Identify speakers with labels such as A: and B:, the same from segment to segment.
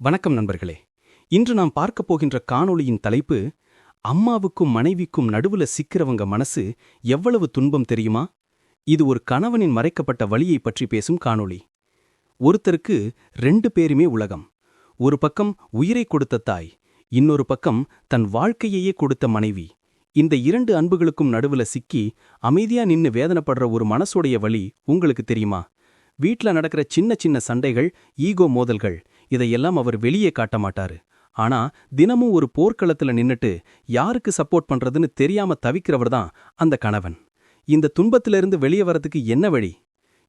A: வணக்கம் நண்பர்களே. இன்று நாம் பார்க்கப் போகின்ற காணொளியின் தலைப்பு அம்மாவுக்கும் மனைவிக்கும் நடுவுல சிக்கிறவங்க மனசு எவ்வளவு துன்பம் தெரியுமா? இது ஒரு கணவனின் மறைக்கப்பட்ட வழியை பற்றி பேசும் காணொளி. ஒருத்தருக்கு ரெண்டு பேருமே உலகம். ஒரு பக்கம் உயிரை கொடுத்த தாய் இன்னொரு பக்கம் தன் வாழ்க்கையையே கொடுத்த மனைவி. இந்த இரண்டு அன்புகளுக்கும் நடுவுல சிக்கி அமைதியா நின்னு வேதனைப்படுற ஒரு மனசுடைய வழி உங்களுக்கு தெரியுமா? வீட்ல நடக்கிற சின்ன சின்ன சண்டைகள் ஈகோ மோதல்கள் இதையெல்லாம் அவர் வெளியே காட்ட மாட்டாரு. ஆனா தினமும் ஒரு போர்க்களத்துல நின்னுட்டு யாருக்கு சப்போர்ட் பண்றதுன்னு தெரியாம தவிக்கிறவர் தான் அந்த கணவன். இந்த துன்பத்திலிருந்து வெளியே வரதுக்கு என்ன வழி?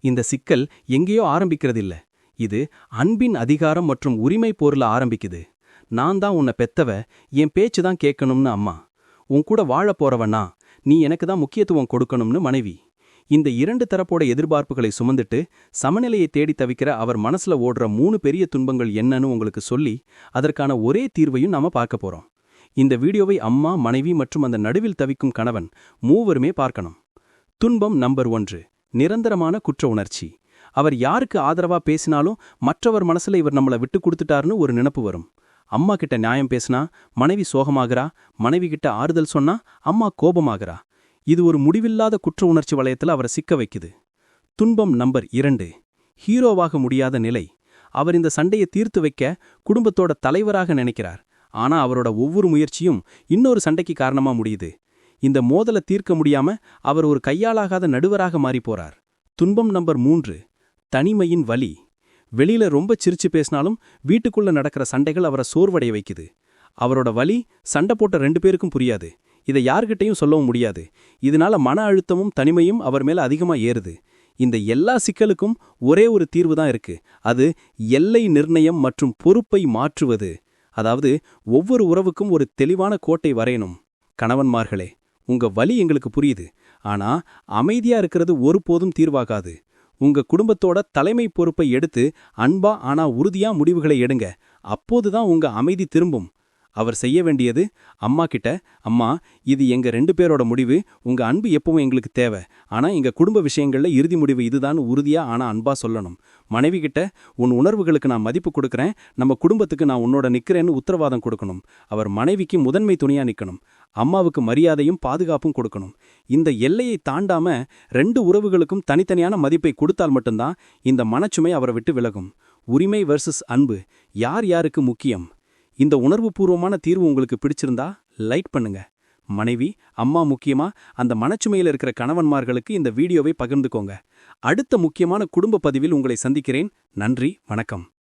A: இந்த சிக்கல் எங்கேயோ ஆரம்பிக்கிறதில்ல. இது அன்பின் அதிகாரம் மற்றும் உரிமை போர்ல ஆரம்பிக்குது. நான் தான் உன்னை பெத்தவ என் பேச்சு தான் கேட்கணும்னு அம்மா. உன் கூட வாழப் போறவனா நீ எனக்கு தான் முக்கியத்துவம் கொடுக்கணும்னு மனைவி. இந்த இரண்டு தரப்போட எதிர்பார்ப்புகளை சுமந்துட்டு சமநிலையை தேடி தவிக்கிற அவர் மனசுல ஓடுற மூணு பெரிய துன்பங்கள் என்னன்னு உங்களுக்கு சொல்லி அதற்கான ஒரே தீர்வையும் நாம பார்க்க போறோம். இந்த வீடியோவை அம்மா மனைவி மற்றும் அந்த நடுவில் தவிக்கும் கணவன் மூவருமே பார்க்கணும். துன்பம் நம்பர் ஒன்று நிரந்தரமான குற்ற உணர்ச்சி. அவர் யாருக்கு ஆதரவா பேசினாலும் மற்றவர் மனசுல இவர் நம்மள விட்டு கொடுத்துட்டாருன்னு ஒரு நினப்பு வரும். அம்மா கிட்ட நியாயம் பேசினா மனைவி சோகமாகறா மனைவி கிட்ட ஆறுதல் சொன்னா அம்மா கோபமாகறா. இது ஒரு முடிவில்லாத குற்ற உணர்ச்சி வளையத்தில் அவரை சிக்க வைக்குது. துன்பம் நம்பர் இரண்டு. ஹீரோவாக முடியாத நிலை. அவர் இந்த சண்டையை தீர்த்து வைக்க குடும்பத்தோட தலைவராக நினைக்கிறார். ஆனா அவரோட ஒவ்வொரு முயற்சியும் இன்னொரு சண்டைக்கு காரணமா முடியுது. இந்த மோதலை தீர்க்க முடியாம அவர் ஒரு கையாளாகாத நடுவராக மாறி போறார். துன்பம் நம்பர் மூன்று. தனிமையின் வலி. வெளியில ரொம்ப சிரிச்சு பேசினாலும் வீட்டுக்குள்ள நடக்கிற சண்டைகள் அவரை சோர்வடைய வைக்குது. அவரோட வலி சண்டை போட்ட ரெண்டு பேருக்கும் புரியாது. இதை யார்கிட்டையும் சொல்லவும் முடியாது. இதனால மன அழுத்தமும் தனிமையும் அவர் மேல அதிகமா ஏறுது. இந்த எல்லா சிக்கலுக்கும் ஒரே ஒரு தீர்வு தான் இருக்கு. அது எல்லை நிர்ணயம் மற்றும் பொறுப்பை மாற்றுவது. அதாவது ஒவ்வொரு உறவுக்கும் ஒரு தெளிவான கோட்டை வரையணும். கணவன்மார்களே உங்க வலி எங்களுக்கு புரியுது. ஆனா அமைதியா இருக்கிறது ஒருபோதும் தீர்வாகாது. உங்க குடும்பத்தோட தலைமை பொறுப்பை எடுத்து அன்பா ஆனா உறுதியா முடிவுகளை எடுங்க. அப்போதுதான் உங்க அமைதி திரும்பும். அவர் செய்ய வேண்டியது அம்மா கிட்ட அம்மா இது எங்க ரெண்டு பேரோட முடிவு. உங்க அன்பு எப்பவும் எங்களுக்கு தேவை. ஆனா எங்க குடும்ப விஷயங்கள்ல இறுதி முடிவு இதுதான் உறுதியா ஆனா அன்பா சொல்லணும். மனைவி கிட்ட உன் உணர்வுகளுக்கு நான் மதிப்பு கொடுக்கறேன். நம்ம குடும்பத்துக்கு நான் உன்னோட நிக்கிறேன்னு உத்தரவாதம் கொடுக்கணும். அவர் மனைவிக்கு முதன்மை துணையா நிக்கணும். அம்மாவுக்கு மரியாதையும் பாதுகாப்பும் கொடுக்கணும். இந்த எல்லையை தாண்டாம ரெண்டு உறவுகளுக்கும் தனித்தனியான மதிப்பை கொடுத்தால் மட்டும்தான் இந்த மனச்சுமை அவரை விட்டு விலகும். உரிமை வெர்சஸ் அன்பு. யார் யாருக்கு முக்கியம்? இந்த உணர்வுபூர்வமான தீர்வு உங்களுக்கு பிடிச்சிருந்தா லைக் பண்ணுங்க. மனைவி அம்மா முக்கியமா அந்த மனச்சுமையில் இருக்கிற கணவன்மார்களுக்கு இந்த வீடியோவை பகிர்ந்துக்கோங்க. அடுத்த முக்கியமான குடும்ப பதிவில் உங்களை சந்திக்கிறேன். நன்றி வணக்கம்.